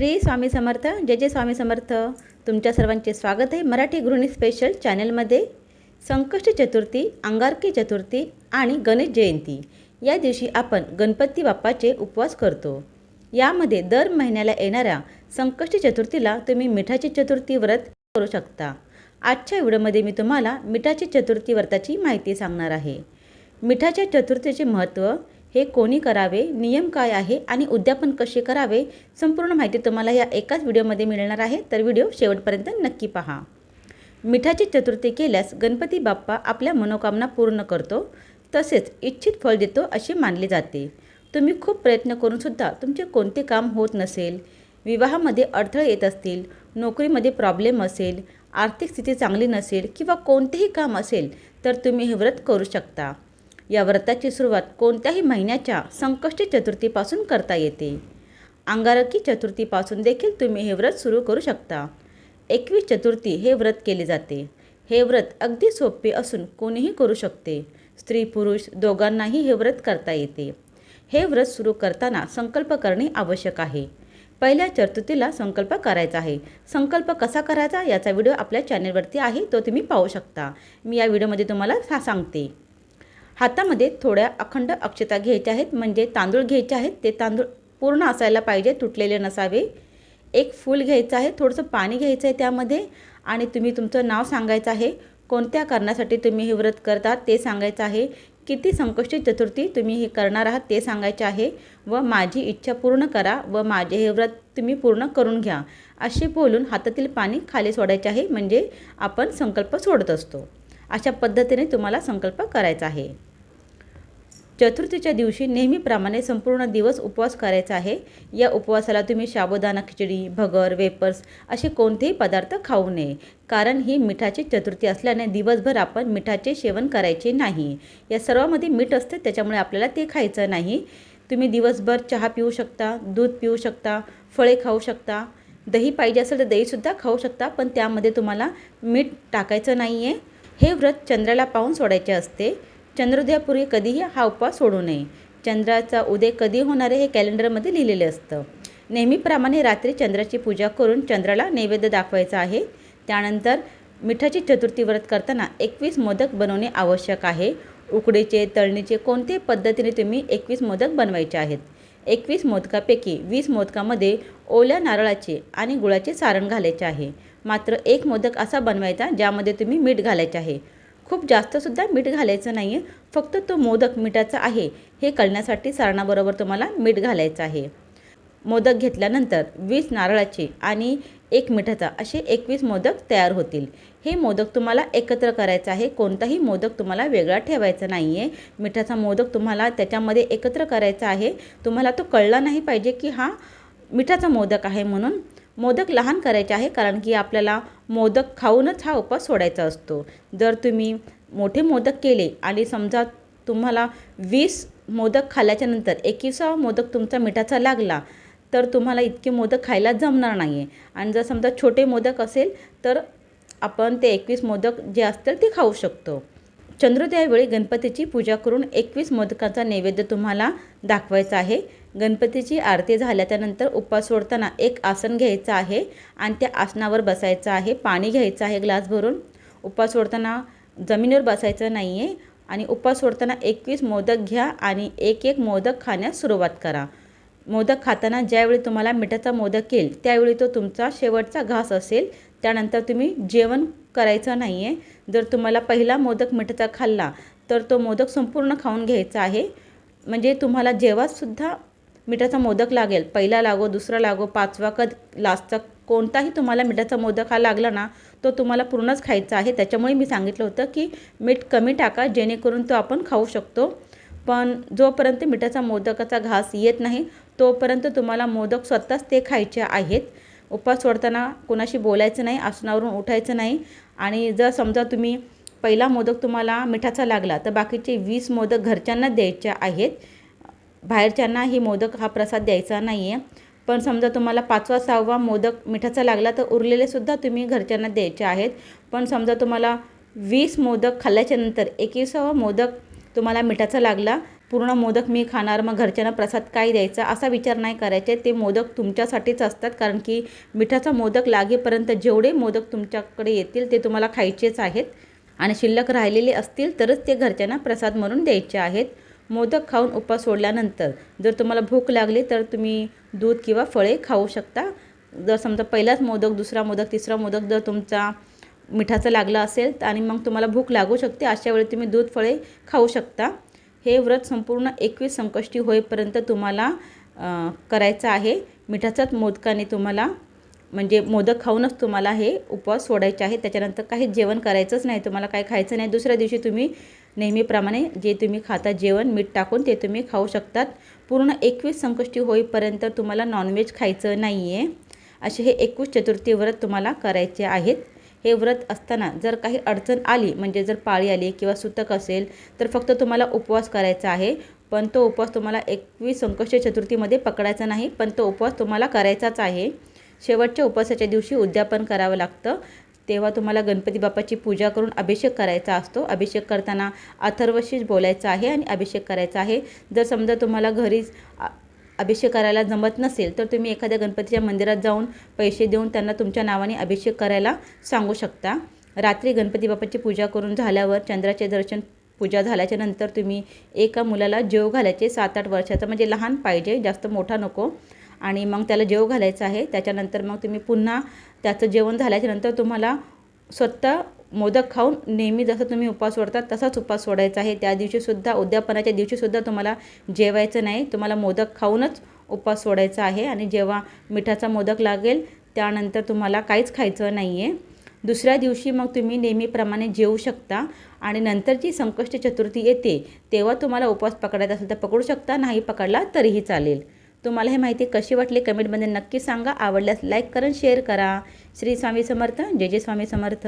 श्री स्वामी समर्थ जय जय स्वामी समर्थ. तुमच्या सर्वांचे स्वागत आहे मराठी गृहिणी स्पेशल चॅनलमध्ये संकष्टी चतुर्थी अंगारकी चतुर्थी आणि गणेश जयंती. या दिवशी आपण गणपती बाप्पाचे उपवास करतो. यामध्ये दर महिन्याला येणाऱ्या संकष्टी चतुर्थीला तुम्ही मिठाची चतुर्थी व्रत करू शकता. आजच्या व्हिडिओमध्ये मी तुम्हाला मिठाची चतुर्थी व्रताची माहिती सांगणार आहे. मिठाच्या चतुर्थीचे महत्त्व हे कोणी करावे? नियम काय आहे? आणि उद्यापन कसे करावे? संपूर्ण माहिती तुम्हाला या एकाच व्हिडिओमध्ये मिळणार आहे. तर व्हिडिओ शेवटपर्यंत नक्की पहा. मिठाची चतुर्थी केल्यास गणपती बाप्पा आपल्या मनोकामना पूर्ण करतो. तसेच इच्छित फळ देतो असे मानले जाते. तुम्ही खूप प्रयत्न करूनसुद्धा तुमचे कोणते काम होत नसेल विवाहामध्ये अडथळे येत असतील नोकरीमध्ये प्रॉब्लेम असेल आर्थिक स्थिती चांगली नसेल किंवा कोणतेही काम असेल तर तुम्ही हे व्रत करू शकता. या व्रताची सुरुवात कोणत्याही महिन्याच्या संकष्टी चतुर्थीपासून करता येते. अंगारकी चतुर्थीपासून देखील तुम्ही हे व्रत सुरू करू शकता. एकवीस चतुर्थी हे व्रत केले जाते. हे व्रत अगदी सोपे असून कोणीही करू शकते. स्त्री पुरुष दोघांनाही हे व्रत करता येते. हे व्रत सुरू करताना संकल्प करणे आवश्यक आहे. पहिल्या चतुर्थीला संकल्प करायचा आहे. संकल्प कसा करायचा याचा व्हिडिओ आपल्या चॅनलवरती आहे तो तुम्ही पाहू शकता. मी या व्हिडिओमध्ये तुम्हाला सा सांगते. हातामध्ये थोड्या अखंड अक्षता घ्यायच्या आहेत म्हणजे तांदूळ घ्यायचे आहेत ते तांदूळ पूर्ण असायला पाहिजे तुटलेले नसावे. एक फूल घ्यायचं आहे थोडंसं पाणी घ्यायचं आहे त्यामध्ये आणि तुम्ही तुमचं नाव सांगायचं आहे कोणत्या कारणासाठी तुम्ही हे व्रत करता ते सांगायचं आहे किती संकष्टी चतुर्थी तुम्ही हे करणार आहात ते सांगायचे आहे व माझी इच्छा पूर्ण करा व माझे हे व्रत तुम्ही पूर्ण करून घ्या. असे बोलून हातातील पाणी खाली सोडायचे आहे म्हणजे आपण संकल्प सोडत असतो. अशा पद्धतीने तुम्हाला संकल्प करायचा आहे. चतुर्थीच्या दिवशी नेहमीप्रमाणे संपूर्ण दिवस उपवास करायचा आहे. या उपवासाला तुम्ही साबुदाणा खिचडी भगर वेपर्स असे कोणतेही पदार्थ खाऊ नये. कारण ही मिठाची चतुर्थी असल्याने दिवसभर आपण मिठाचे सेवन करायचे नाही. या सर्वामध्ये मीठ असते त्याच्यामुळे आपल्याला ते खायचं नाही. तुम्ही दिवसभर चहा पिऊ शकता दूध पिऊ शकता फळे खाऊ शकता. दही पाहिजे असेल तर दहीसुद्धा खाऊ शकता पण त्यामध्ये तुम्हाला मीठ टाकायचं नाही आहे हे व्रत चंद्राला पाहून सोडायचे असते. चंद्रोदयापूर्वी कधीही हा उपवास सोडू नये. चंद्राचा उदय कधी होणार आहे हे कॅलेंडरमध्ये लिहिलेले असतं. नेहमीप्रमाणे रात्री चंद्राची पूजा करून चंद्राला नैवेद्य दाखवायचा आहे. त्यानंतर मिठाची चतुर्थी व्रत करताना एकवीस मोदक बनवणे आवश्यक आहे. उकडीचे तळणीचे कोणते पद्धतीने तुम्ही एकवीस मोदक बनवायचे आहेत? एकवीस मोदकापैकी वीस मोदकामध्ये ओल्या नारळाचे आणि गुळाचे सारण घालायचे आहे. मात्र एक मोदक असा बनवायचा ज्यामध्ये तुम्ही मीठ घालायचे आहे. खूप जास्तसुद्धा मीठ घालायचं नाही आहे फक्त तो मोदक मिठाचा आहे. हे कळण्यासाठी सारणाबरोबर तुम्हाला मीठ घालायचं आहे. मोदक घेतल्यानंतर वीस नारळाचे आणि एक मिठाचा असे एकवीस मोदक तयार होतील. हे मोदक तुम्हाला एकत्र करायचं आहे. कोणताही मोदक तुम्हाला वेगळा ठेवायचा नाही आहे मिठाचा मोदक तुम्हाला त्याच्यामध्ये एकत्र करायचा आहे. तुम्हाला तो कळला नाही पाहिजे की हा मिठाचा मोदक आहे म्हणून मोदक लहान करायचे आहे कारण की आपल्याला मोदक खाऊनच हा उपवास सोडायचा असतो. जर तुम्ही मोठे मोदक केले आणि समजा तुम्हाला वीस मोदक खाल्ल्याच्यानंतर एकविसावा मोदक तुमचा मिठाचा लागला तर तुम्हाला इतके मोदक खायला जमणार नाही आहे आणि जर समजा छोटे मोदक असेल तर आपण ते एकवीस मोदक जे असतील ते खाऊ शकतो. चंद्रोदयावेळी गणपतीची पूजा करून एकवीस मोदकाचा नैवेद्य तुम्हाला दाखवायचा आहे. गणपतीची आरती झाल्याच्यानंतर उपवास सोडताना एक आसन घ्यायचं आहे आणि त्या आसनावर बसायचं आहे. पाणी घ्यायचं आहे ग्लास भरून. उपवास सोडताना जमिनीवर बसायचं नाही आहे आणि उपवास सोडताना एकवीस मोदक घ्या आणि एक एक मोदक खाण्यास सुरुवात करा. मोदक खाताना ज्यावेळी तुम्हाला मिठाचा मोदक येईल त्यावेळी तो तुमचा शेवटचा घास असेल. त्यानंतर तुम्ही जेवण करायचं नाही आहे जर तुम्हाला पहिला मोदक मिठाचा खाल्ला तर तो मोदक संपूर्ण खाऊन घ्यायचा आहे. म्हणजे तुम्हाला जेव्हासुद्धा मिठाचा मोदक लागेल. पहिला लागो दुसरा लागो पाचवा कद लास्टचा कोणताही तुम्हाला मिठाचा मोदक हा लागला ना तो तुम्हाला पूर्णच खायचा आहे. त्याच्यामुळे मी सांगितलं होतं की मीठ कमी टाका जेणेकरून तो आपण खाऊ शकतो. पण जोपर्यंत मिठाचा मोदकाचा घास येत नाही तोपर्यंत तुम्हाला मोदक स्वतःच ते खायचे आहेत. उपवास सोडताना कोणाशी बोलायचं नाही आसनावरून उठायचं नाही. आणि जर समजा तुम्ही पहिला मोदक तुम्हाला मिठाचा लागला तर बाकीचे वीस मोदक घरच्यांना द्यायचे आहेत. बाहेरच्यांना ही मोदक हा प्रसाद द्यायचा नाही आहे पण समजा तुम्हाला पाचवा सहावा मोदक मिठाचा लागला तर उरलेलेसुद्धा तुम्ही घरच्यांना द्यायचे आहेत. पण समजा तुम्हाला वीस मोदक खाल्ल्याच्यानंतर एकविसावा मोदक तुम्हाला मिठाचा लागला पूर्ण मोदक मी खाणार मग घरच्यांना प्रसाद काय द्यायचा असा विचार नाही करायचे. ते मोदक तुमच्यासाठीच असतात कारण की मिठाचा मोदक लागेपर्यंत जेवढे मोदक तुमच्याकडे येतील ते तुम्हाला खायचेच आहेत. आणि शिल्लक राहिलेले असतील तरच ते घरच्यांना प्रसाद म्हणून द्यायचे आहेत. मोदक खाऊन उपवास सोडल्यानंतर जर तुम्हाला भूक लागली तर तुम्ही दूध किंवा फळे खाऊ शकता. जर समजा पहिलाच मोदक दुसरा मोदक तिसरा मोदक जर तुमचा मिठाचं लागलं असेल आणि मग तुम्हाला भूक लागू शकते अशा वेळी तुम्ही दूध फळे खाऊ शकता. हे व्रत संपूर्ण एकवीस संकष्टी होईपर्यंत तुम्हाला करायचं आहे. मिठाचाच मोदकाने तुम्हाला म्हणजे मोदक खाऊनच तुम्हाला हे उपवास सोडायचे आहे त्याच्यानंतर काही जेवण करायचंच नाही. तुम्हाला काय खायचं नाही. दुसऱ्या दिवशी तुम्ही नेहमीप्रमाणे जे तुम्ही खाता जेवण मीठ टाकून ते तुम्ही खाऊ शकतात. पूर्ण एकवीस संकष्टी होईपर्यंत तुम्हाला नॉनव्हेज खायचं नाही आहे असे हे एकवीस चतुर्थी व्रत तुम्हाला करायचे आहेत. हे व्रत असताना जर काही अडचण आली म्हणजे जर पाळी आली किंवा सुतक असेल तर फक्त तुम्हाला उपवास करायचा आहे. पण तो उपवास तुम्हाला एकवीस संकष्ट चतुर्थीमध्ये पकडायचा नाही पण तो उपवास तुम्हाला करायचाच आहे. शेवटच्या उपवासाच्या दिवशी उद्यापन करावं लागतं. तेव्हा तुम्हाला गणपती बाप्पाची पूजा करून अभिषेक करायचा असतो. अभिषेक करताना अथर्वशीच बोलायचं आहे आणि अभिषेक करायचा आहे. जर समजा तुम्हाला घरीच अभिषेक करायला जमत नसेल तर तुम्ही एखाद्या गणपतीच्या मंदिरात जाऊन पैसे देऊन त्यांना तुमच्या नावाने अभिषेक करायला सांगू शकता. रात्री गणपती बाप्पाची पूजा करून झाल्यावर चंद्राचे दर्शन पूजा झाल्याच्यानंतर तुम्ही एका मुलाला जेव घालायचे सात आठ वर्षाचा म्हणजे लहान पाहिजे जास्त मोठा नको. आणि मग त्याला जेव घालायचं आहे त्याच्यानंतर मग तुम्ही पुन्हा त्याचं जेवण झाल्याच्यानंतर तुम्हाला स्वतः मोदक खाऊन नेहमी जसं तुम्ही उपवास सोडतात तसाच उपवास सोडायचा आहे. त्या दिवशीसुद्धा उद्यापनाच्या दिवशीसुद्धा तुम्हाला जेवायचं नाही. तुम्हाला मोदक खाऊनच उपवास सोडायचा आहे. आणि जेव्हा मिठाचा मोदक लागेल त्यानंतर तुम्हाला काहीच खायचं नाही आहे दुसऱ्या दिवशी मग तुम्ही नेहमीप्रमाणे जेवू शकता. आणि नंतरची संकष्ट चतुर्थी येते तेव्हा तुम्हाला उपवास पकडायचा असेल तर पकडू शकता. नाही पकडला तरीही चालेल. तुम्हाला हे माहिती कशी वाटली कमेंटमध्ये नक्की सांगा. आवडल्यास लाईक करून शेअर करा. श्री स्वामी समर्थ. जय जय स्वामी समर्थ.